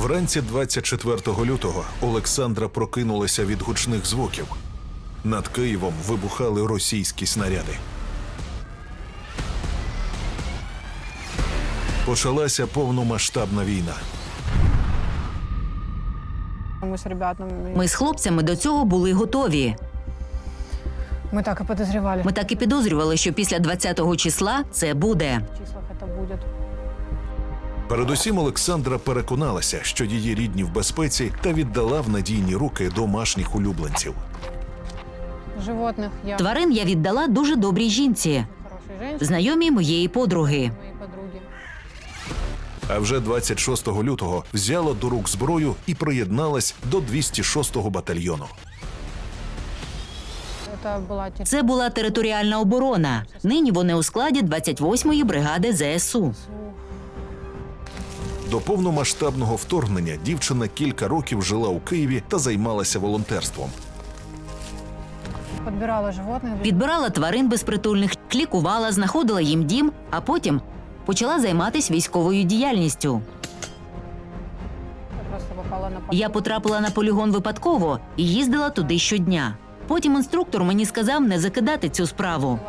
Вранці 24 лютого Олександра прокинулася від гучних звуків. Над Києвом вибухали російські снаряди. Почалася повномасштабна війна. Мы с ребятами, Ми з хлопцями до цього були готові. мы так и подозревали, Ми так і підозрювали, що після 20-го числа це буде. в числах это будет. Передусім, Олександра переконалася, що її рідні в безпеці та віддала в надійні руки домашніх улюбленців. Животных я Тварин я віддала дуже добрій жінці, хорошей женщине, знайомій моєї подруги. моей подруге. А вже 26 лютого взяла до рук зброю і приєдналась до 206-го батальйону. Это была территория Це була територіальна оборона. Нині вони у складі 28-ї бригади ЗСУ. До повномасштабного вторгнення дівчина кілька років жила у Києві та займалася волонтерством. подбирала животных. для- Підбирала тварин безпритульних, клікувала, знаходила їм дім, а потім почала займатися військовою діяльністю. Просто попала на Я потрапила на полігон випадково і їздила туди щодня. Потім інструктор мені сказав не закидати цю справу.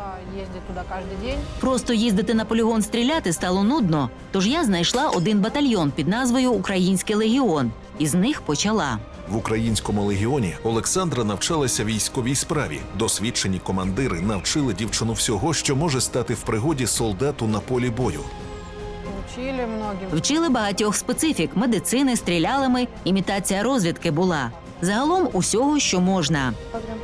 Начала ездить туда каждый день. Просто їздити на полігон стріляти стало нудно. Тож я знайшла один батальйон під назвою Український легіон. І з них почала. В українському легіоні Олександра навчалася військовій справі. Досвідчені командири навчили дівчину всього, що може стати в пригоді солдату на полі бою. Учили многим. Вчили багатьох специфік медицини, стріляли ми, імітація розвідки була. Загалом усього, що можна.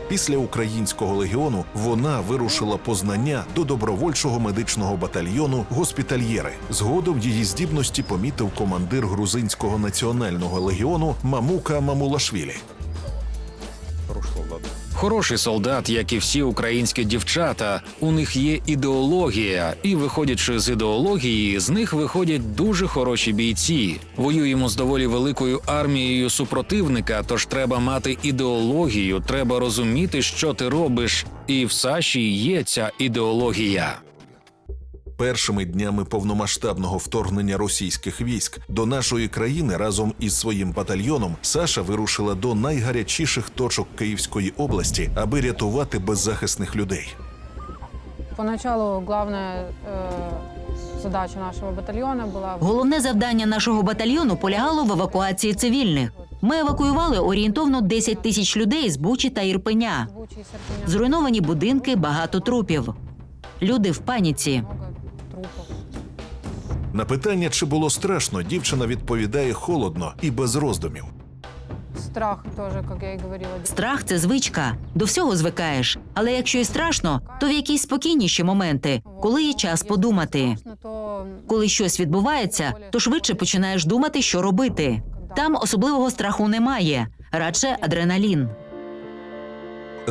Після українського легіону вона вирушила познання до добровольчого медичного батальйону госпітальєри. Згодом її здібності помітив командир грузинського національного легіону Мамука Мамулашвілі. Хороший солдат, як і всі українські дівчата, у них є ідеологія, і виходячи з ідеології, з них виходять дуже хороші бійці. Воюємо з доволі великою армією супротивника, тож треба мати ідеологію, треба розуміти, що ти робиш. І в Саші є ця ідеологія. Першими днями повномасштабного вторгнення російських військ до нашої країни разом із своїм батальйоном Саша вирушила до найгарячіших точок Київської області, аби рятувати беззахисних людей. Поначалу э, задача нашего батальона была Головне завдання нашого батальйону полягало в евакуації цивільних. Ми евакуювали орієнтовно 10 тисяч людей з Бучі та Ірпеня. Зруйновані будинки, багато трупів. Люди в паніці. Много. На питання, чи було страшно, дівчина відповідає холодно і без роздумів. Страх тоже, как я и говорила. Страх це звичка. До всього звикаєш. Але якщо і страшно, то в якісь спокійніші моменти, коли є час подумати. То Коли щось відбувається, то швидше починаєш думати, що робити. Там особливого страху немає, радше адреналін.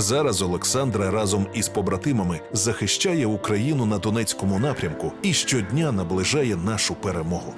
Зараз Олександра разом із побратимами захищає Україну на Донецькому напрямку і щодня наближає нашу перемогу.